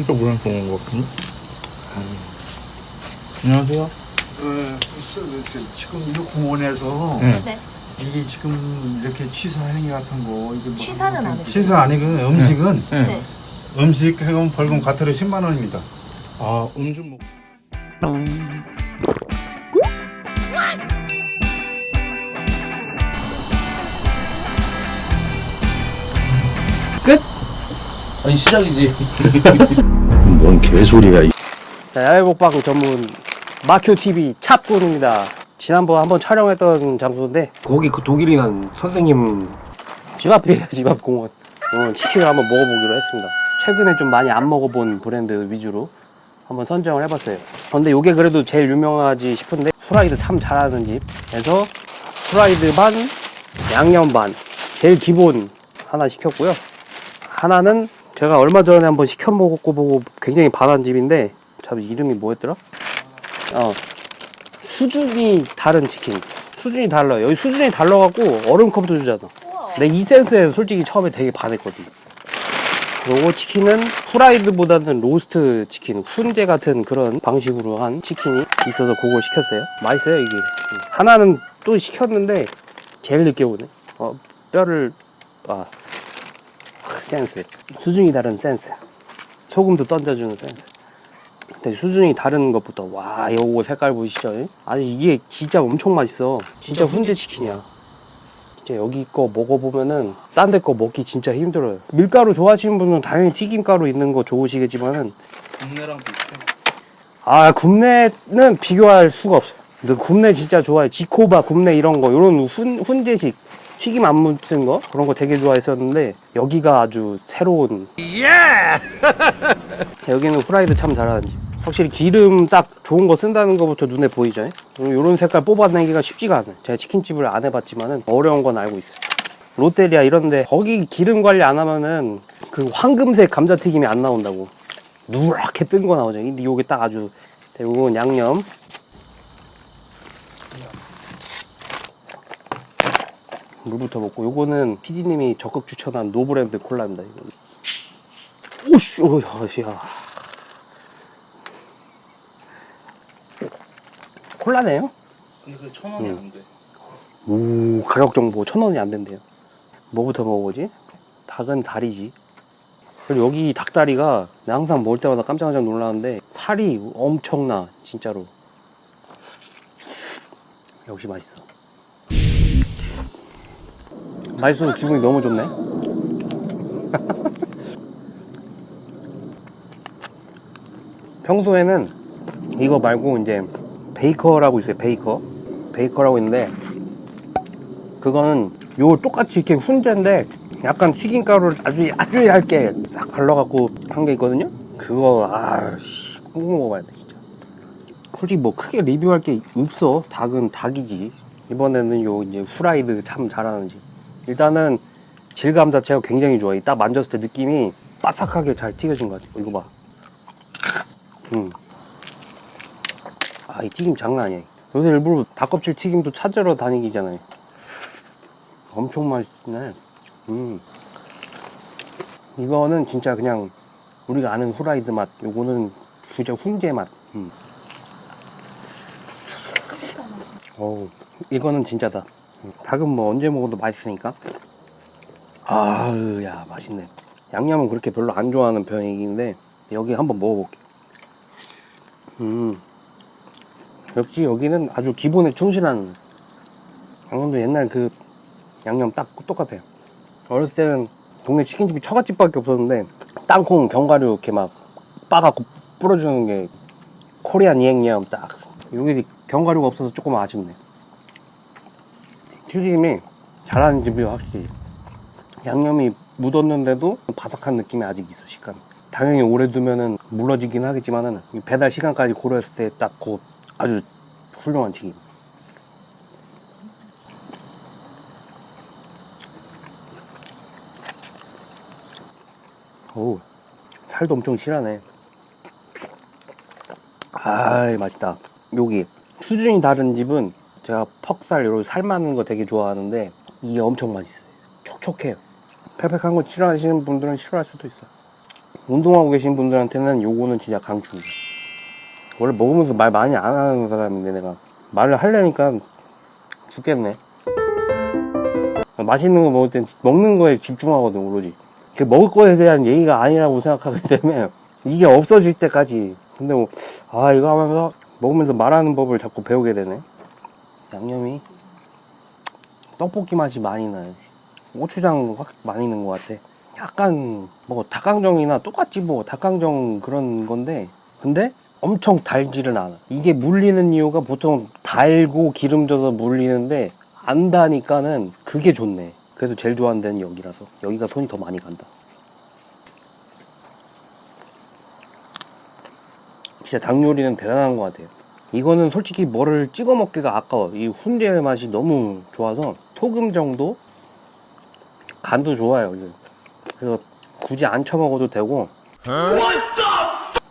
진짜 오랜만에 온것 같은데? 안녕하세요. 어, 글쎄, 지금 이 공원에서 네. 네. 이게 지금 이렇게 취사 행위 같은 거 이게 뭐 취사는 안 해요. 시사 아니고 음식은 네. 네. 음식 해금 벌금 과태료 10만 원입니다. 아, 음주 먹. 끝? 아니 시작이지. 뭔 개소리야. 이. 자 야외 먹방 전문 마큐 TV 찹군입니다. 지난번 한번 촬영했던 장소인데 거기 그 독일인 한 선생님 집 앞이에요 집 앞 공원. 오늘 치킨을 한번 먹어보기로 했습니다. 최근에 좀 많이 안 먹어본 브랜드 위주로 한번 선정을 해봤어요. 근데 이게 그래도 제일 유명하지 싶은데 후라이드 참 잘하는 집에서 후라이드 반 양념 반 제일 기본 하나 시켰고요. 하나는 제가 얼마 전에 한번 시켜 먹었고 보고 굉장히 반한 집인데 참 이름이 뭐였더라? 어 수준이 다른 치킨 수준이 달라요 여기 수준이 달라갖고 얼음컵도 주잖아 우와. 근데 이 센스에 솔직히 처음에 되게 반했거든 요거 치킨은 후라이드보다는 로스트 치킨 훈제 같은 그런 방식으로 한 치킨이 있어서 그걸 시켰어요 맛있어요 이게 음. 하나는 또 시켰는데 제일 늦게 오네 어, 뼈를 아 센스. 수준이 다른 센스. 소금도 던져주는 센스. 근데 수준이 다른 것부터 와 요거 색깔 보이시죠? 아니 이게 진짜 엄청 맛있어. 진짜 훈제 치킨이야. 진짜 여기 거 먹어보면은 딴 데 거 먹기 진짜 힘들어요. 밀가루 좋아하시는 분은 당연히 튀김가루 있는 거 좋으시겠지만은 국내랑 비슷해. 아 굽내는 비교할 수가 없어요. 근데 굽내 진짜 좋아해. 지코바 굽내 이런 거 이런 훈, 훈제식 튀김 안 묻힌 거? 그런 거 되게 좋아했었는데 여기가 아주 새로운. 여기는 후라이드 참 잘하는 집 확실히 기름 딱 좋은 거 쓴다는 거부터 눈에 보이죠? 이런 색깔 뽑아내기가 쉽지가 않아요. 제가 치킨집을 안 해봤지만은 어려운 건 알고 있어요. 롯데리아 이런데 거기 기름 관리 안 하면은 그 황금색 감자튀김이 안 나온다고. 누렇게 뜬 거 나오죠. 근데 요게 딱 아주 대부분 양념. 물부터 먹고 요거는 PD님이 적극 추천한 노브랜드 콜라입니다. 이거. 오씨, 오야, 야. 콜라네요? 근데 그천 원이 음. 안 돼. 오, 가격 정보 천 원이 안 된대요. 뭐부터 먹어보지? 닭은 다리지. 그리고 여기 닭다리가 항상 먹을 때마다 깜짝깜짝 놀라는데 살이 엄청나 진짜로. 역시 맛있어. 맛있어서 기분이 너무 좋네. 평소에는 이거 말고 이제 베이커라고 있어요. 베이커. 베이커라고 있는데 그거는 요 똑같이 이렇게 훈제인데 약간 튀김가루를 아주 아주 얇게 싹 발라갖고 한 게 있거든요. 그거 아씨 꼭 먹어봐야 돼 진짜. 솔직히 뭐 크게 리뷰할 게 없어. 닭은 닭이지. 이번에는 요 이제 후라이드 참 잘하는 집. 일단은 질감 자체가 굉장히 좋아. 딱 만졌을 때 느낌이 바삭하게 잘 튀겨진 것 같아. 이거 봐. 음. 아, 이 튀김 장난 아니야. 요새 일부러 닭껍질 튀김도 찾으러 다니기잖아요. 엄청 맛있네. 음. 이거는 진짜 그냥 우리가 아는 후라이드 맛. 요거는 진짜 훈제 맛. 음. 어우, 이거는 진짜다. 음, 닭은 뭐 언제 먹어도 맛있으니까. 아유, 야, 맛있네. 양념은 그렇게 별로 안 좋아하는 편이긴데, 여기 한번 먹어볼게. 음. 역시 여기는 아주 기본에 충실한 양념도 옛날 그 양념 딱 똑같아요. 어렸을 때는 동네 치킨집이 처갓집밖에 없었는데 땅콩 견과류 이렇게 막 빠갖고 뿌려주는 게 코리안 이행염 딱. 여기 견과류가 없어서 조금 아쉽네. 튀김이 잘하는 집이 확실히 양념이 묻었는데도 바삭한 느낌이 아직 있어 식감. 당연히 오래 두면은 물러지긴 하겠지만은 이 배달 시간까지 고려했을 때 딱 그 아주 훌륭한 튀김. 오 살도 엄청 실하네. 아 맛있다. 여기 수준이 다른 집은 제가 퍽살 이런 살 많은 거 되게 좋아하는데 이게 엄청 맛있어요. 촉촉해요. 펠팩한 거 싫어하시는 분들은 싫어할 수도 있어. 운동하고 계신 분들한테는 요거는 진짜 강추. 원래 먹으면서 말 많이 안 하는 사람인데 내가 말을 하려니까 죽겠네. 맛있는 거 먹을 땐 먹는 거에 집중하거든 오로지. 그 먹을 거에 대한 얘기가 아니라고 생각하기 때문에 이게 없어질 때까지. 근데 뭐 아 이거 하면서 먹으면서 말하는 법을 자꾸 배우게 되네. 양념이 떡볶이 맛이 많이 나요. 고추장 확 많이 넣은 것 같아. 약간 뭐 닭강정이나 똑같지 뭐 닭강정 그런 건데 근데 엄청 달지는 않아. 이게 물리는 이유가 보통 달고 기름져서 물리는데 안 다니까는 그게 좋네. 그래도 제일 좋아하는 데는 여기라서 여기가 손이 더 많이 간다. 진짜 닭 요리는 대단한 것 같아요. 이거는 솔직히 뭐를 찍어 먹기가 아까워. 이 훈제 맛이 너무 좋아서 소금 정도 간도 좋아요. 그래서 굳이 안 쳐 먹어도 되고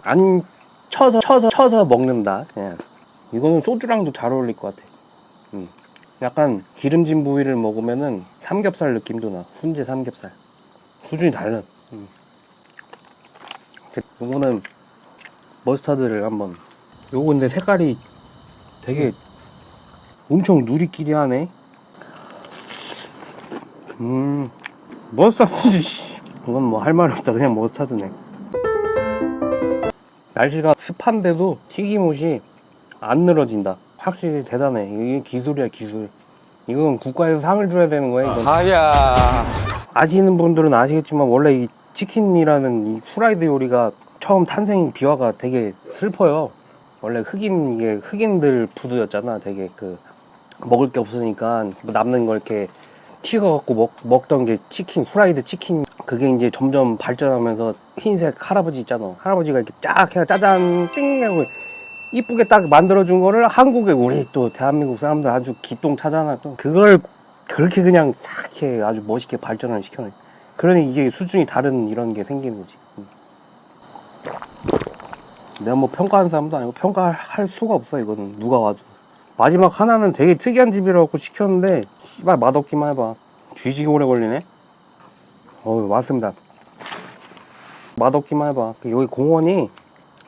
안 쳐서 쳐서 쳐서 먹는다. 그냥 이거는 소주랑도 잘 어울릴 것 같아. 음. 약간 기름진 부위를 먹으면은 삼겹살 느낌도 나. 훈제 삼겹살. 수준이 달라. 음. 이거는 머스타드를 한번. 요거 근데 색깔이 되게 엄청 누리끼리 하네. 음, 머스타드, 씨. 이건 뭐 할 말 없다. 그냥 머스타드네. 날씨가 습한데도 튀김옷이 안 늘어진다. 확실히 대단해. 이게 기술이야, 기술. 이건 국가에서 상을 줘야 되는 거야, 이건. 아야. 아시는 분들은 아시겠지만, 원래 이 치킨이라는 이 후라이드 요리가 처음 탄생 비화가 되게 슬퍼요. 원래 흑인, 이게 흑인들 푸드였잖아. 되게 그, 먹을 게 없으니까 남는 걸 이렇게 튀겨 갖고 먹, 먹던 게 치킨, 후라이드 치킨. 그게 이제 점점 발전하면서 흰색 할아버지 있잖아. 할아버지가 이렇게 쫙 해가 짜잔 띵 하고 이쁘게 딱 만들어준 거를 한국에 우리 또 대한민국 사람들 아주 기똥 차잖아. 또 그걸 그렇게 그냥 싹 이렇게 아주 멋있게 발전을 시켜내. 그러니 이제 수준이 다른 이런 게 생기는 거지. 음. 내가 뭐 평가하는 사람도 아니고 평가할 수가 없어 이거는 누가 와도. 마지막 하나는 되게 특이한 집이라고 시켰는데 씨발 맛없기만 해봐. 뒤지게 오래 걸리네. 어우 맞습니다. 맛없기만 해봐. 여기 공원이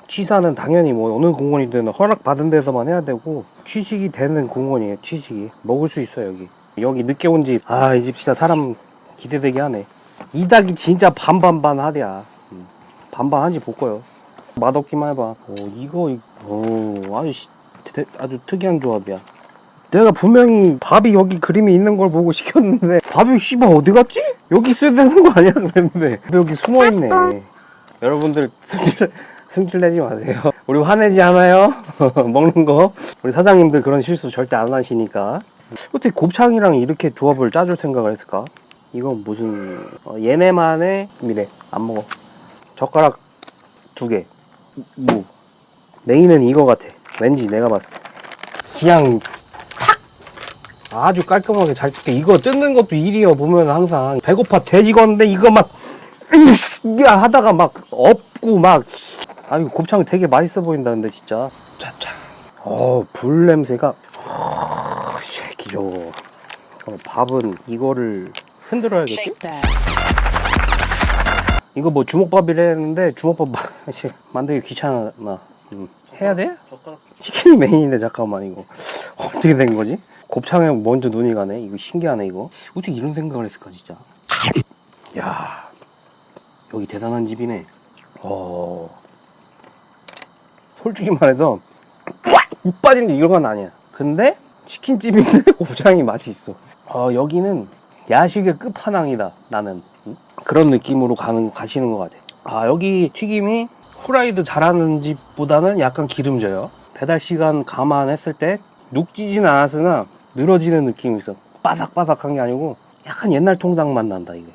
취사는 당연히 뭐 어느 공원이든 허락 받은 데서만 해야 되고 취식이 되는 공원이에요. 취식이 먹을 수 있어요 여기. 여기 늦게 온 집. 아 이 집 진짜 사람 기대되게 하네. 이 닭이 진짜 반반반 하대야. 음, 반반한지 볼 거요. 맛없기만 해봐. 오 이거 이- 오 아주 시- 대- 아주 특이한 조합이야. 내가 분명히 밥이 여기 그림이 있는 걸 보고 시켰는데 밥이 씨발 어디 갔지? 여기 있어야 되는 거 아니야 그랬는데 여기 숨어 있네. 여러분들 승질 승질 내지 마세요. 우리 화내지 않아요? 먹는 거. 우리 사장님들 그런 실수 절대 안 하시니까. 어떻게 곱창이랑 이렇게 조합을 짜줄 생각을 했을까? 이건 무슨 어, 얘네만의 미래 안 먹어. 젓가락 두 개. 무. 메인은 이거 같아. 왠지 내가 봤을 때. 그냥 탁! 아주 깔끔하게 잘 뜯게. 이거 뜯는 것도 일이요. 보면 항상 배고파 돼지 건데 이거 막 야 하다가 막 없고 막 아니 곱창 되게 맛있어 보인다 근데 진짜 짜짜 어불 냄새가 어, 새끼 저거 잠깐만, 밥은 이거를 흔들어야겠지? 이거 뭐 주먹밥이라 했는데 주먹밥 만들기 귀찮아. 음. 해야 돼? 젓가락. 치킨이 메인인데 잠깐만 이거. 어떻게 된 거지? 곱창에 먼저 눈이 가네? 이거 신기하네 이거. 어떻게 이런 생각을 했을까 진짜? 야 여기 대단한 집이네. 어. 솔직히 말해서 못 빠지는 이런 건 아니야. 근데 치킨집인데 곱창이 맛이 있어. 어 여기는 야식의 끝판왕이다 나는. 응? 그런 느낌으로 가는 가시는 것 같아 아 여기 튀김이 후라이드 잘하는 집보다는 약간 기름져요. 배달 시간 감안했을 때 눅지진 않았으나 늘어지는 느낌이 있어. 바삭바삭한 게 아니고 약간 옛날 통닭 맛 난다 이게.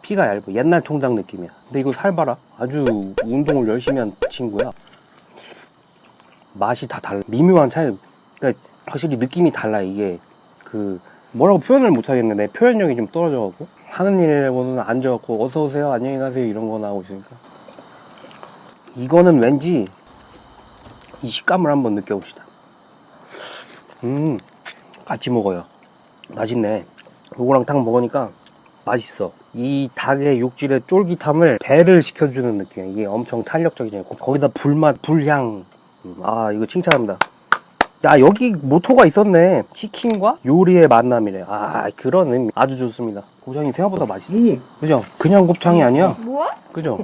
피가 얇아. 옛날 통닭 느낌이야. 근데 이거 살 봐라. 아주 운동을 열심히 한 친구야. 맛이 다 달라. 미묘한 차이 그러니까 확실히 느낌이 달라 이게. 그 뭐라고 표현을 못 하겠네. 내 표현력이 좀 떨어져갖고 하는 일에는 앉아갖고 어서 오세요 안녕히 가세요 이런 거 나오고 있으니까 이거는 왠지 이 식감을 한번 느껴봅시다 음 같이 먹어요 맛있네 요거랑 딱 먹으니까 맛있어. 이 닭의 육질의 쫄깃함을 배를 시켜주는 느낌이야. 이게 엄청 탄력적이잖아요. 거기다 불맛, 불향. 음, 아, 이거 칭찬합니다. 야, 여기 모토가 있었네. 치킨과 요리의 만남이래. 아, 그런 의미. 아주 좋습니다. 고장이 생각보다 맛있어. 그죠? 그냥 곱창이 아니야. 뭐야? 그죠?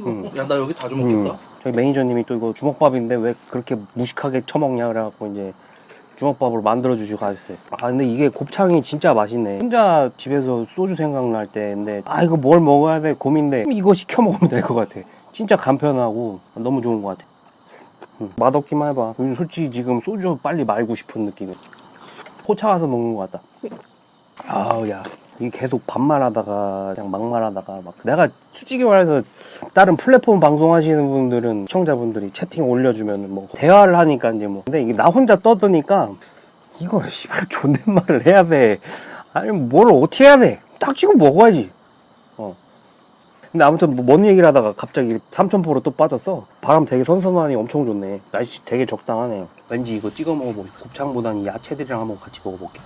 음. 야나 여기 자주 음. 먹겠다. 저희 매니저님이 또 이거 주먹밥인데 왜 그렇게 무식하게 처먹냐 그래갖고 이제 주먹밥으로 만들어주시고 가셨어요. 아 근데 이게 곱창이 진짜 맛있네. 혼자 집에서 소주 생각날 때인데 아 이거 뭘 먹어야 돼 고민돼. 이거 시켜 먹으면 될 것 같아. 진짜 간편하고 너무 좋은 것 같아. 음, 맛없기만 해봐. 요즘 솔직히 지금 소주 빨리 말고 싶은 느낌이야. 포차 와서 먹는 것 같다. 아우 야. 이 계속 반말 하다가 그냥 막말 하다가 막 내가 솔직히 말해서 다른 플랫폼 방송하시는 분들은 시청자분들이 채팅 올려주면 뭐 대화를 하니까 이제 뭐. 근데 이게 나 혼자 떠드니까 이거 씨발 존댓말을 해야 돼. 아니 뭘 어떻게 해야 돼딱 지금 먹어야지. 어. 근데 아무튼 뭐뭔 얘기를 하다가 갑자기 삼천포로 또 빠졌어 바람 되게 선선하니 엄청 좋네. 날씨 되게 적당하네요. 왠지 이거 찍어 먹어보고 곱창보다는 이 야채들이랑 한번 같이 먹어볼게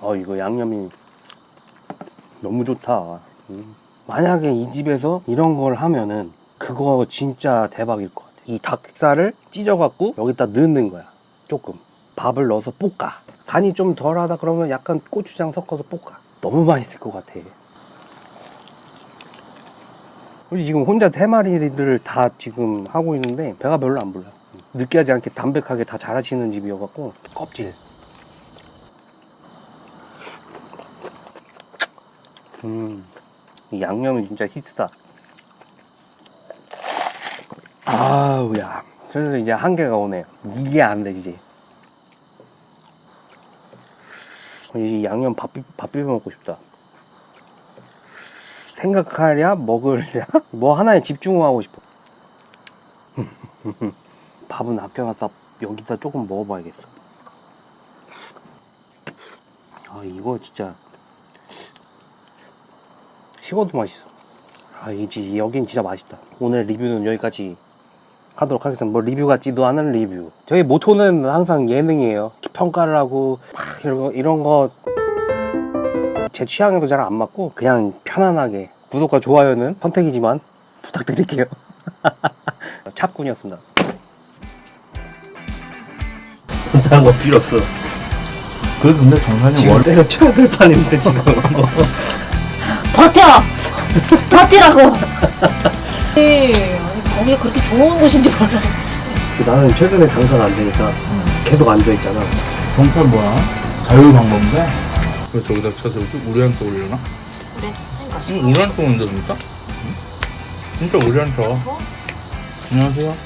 어 이거 양념이 너무 좋다. 음. 만약에 이 집에서 이런 걸 하면은 그거 진짜 대박일 것 같아. 이 닭살을 찢어갖고 여기다 넣는 거야. 조금 밥을 넣어서 볶아. 간이 좀 덜하다 그러면 약간 고추장 섞어서 볶아. 너무 맛있을 것 같아. 우리 지금 혼자 세 마리들 다 지금 하고 있는데 배가 별로 안 불러. 느끼하지 않게 담백하게 다 잘하시는 집이어갖고 껍질. 음, 이 양념이 진짜 히트다. 아우, 야. 슬슬 이제 한계가 오네. 이게 안 돼, 이제. 이 양념 밥, 비- 밥 비벼 먹고 싶다. 생각하랴, 먹으랴, 뭐 하나에 집중하고 싶어. 밥은 아껴놨다 여기다 조금 먹어봐야겠어. 아, 이거 진짜. 식어도 맛있어. 아, 이지 여긴 진짜 맛있다. 오늘 리뷰는 여기까지 하도록 하겠습니다. 뭐 리뷰 같지도 않은 리뷰. 저희 모토는 항상 예능이에요. 평가를 하고 막 이런 거 이런 거 제 취향에도 잘 안 맞고 그냥 편안하게 구독과 좋아요는 선택이지만 부탁드릴게요. 찹군이었습니다. 다른 거 필요 없어. 그 근데 정산이 지금 때려쳐야 될 판인데 지금. 버텨! 버티라고! 아니, 거기가 그렇게 좋은 곳인지 몰랐지. 나는 최근에 장사가 안 되니까 계속 앉아 있잖아. 정팔 뭐야? 자유 방법인데? 왜 저기다 쳐서 우리한테 올려나? 그래, 응, 우리한테 온다니까? 응? 진짜 우리한테 와. 안녕하세요. 어,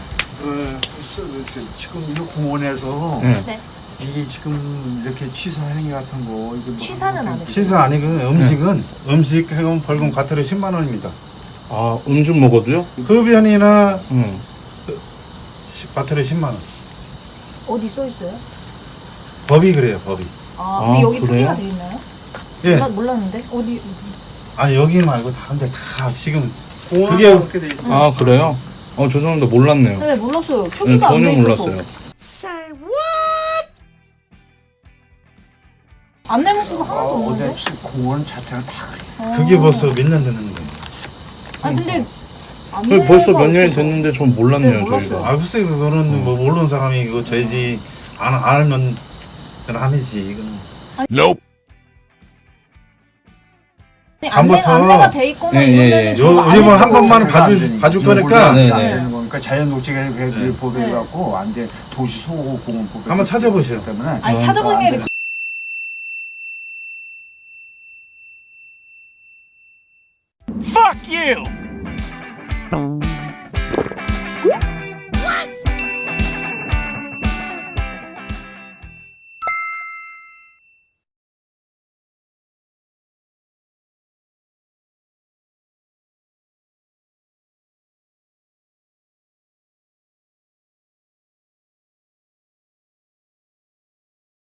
글쎄, 글쎄, 지금 이 공원에서 네. 네. 이게 지금 이렇게 취사 행위 같은 거 이게 뭐 취사는 안 시사 아니고 음식은 음식 해금 벌금 과태료 10만 원입니다. 아, 음주 먹어도요? 흡연이나 응. 시- 과태료 10만 원. 어디 써 있어요? 법이 그래요, 법이. 아, 아, 근데 여기 그래요? 표기가 돼 있나요? 예. 몰라, 몰랐는데? 어디? 아 여기 말고 다른데 다 지금 공원 그게- 그렇게 돼 있어. 아, 그래요? 어, 죄송합니다. 몰랐네요. 네, 몰랐어요. 네, 표기가 안 전혀 돼 있어서. 몰랐어요. 안내 문구가 하나도 아, 없는데? 어제 공원 자체가 다 그래. 그게 벌써 몇 년 됐는 거예요. 아니, 근데 그 벌써 몇 년이. 됐는데 전 몰랐네요, 네. 저희가. 아 글쎄 그거는 뭐 모르는 사람이 그거 죄지 안 알면 그건 아니지 이거는. 아니, 안내, 다음부터- 안내가 돼 있거나 예, 예, 이러면은 예. 저도 안 이번 한. 번만 안 봐줄. 봐줄 이거 거니까 네, 안 네. 자연 녹지가 네. 보배 갖고 안 돼. 도시 소호 공원 보배. 한번 찾아보세요. 때문에 아니, 어, 찾아보는 게안 아니 Fuck you!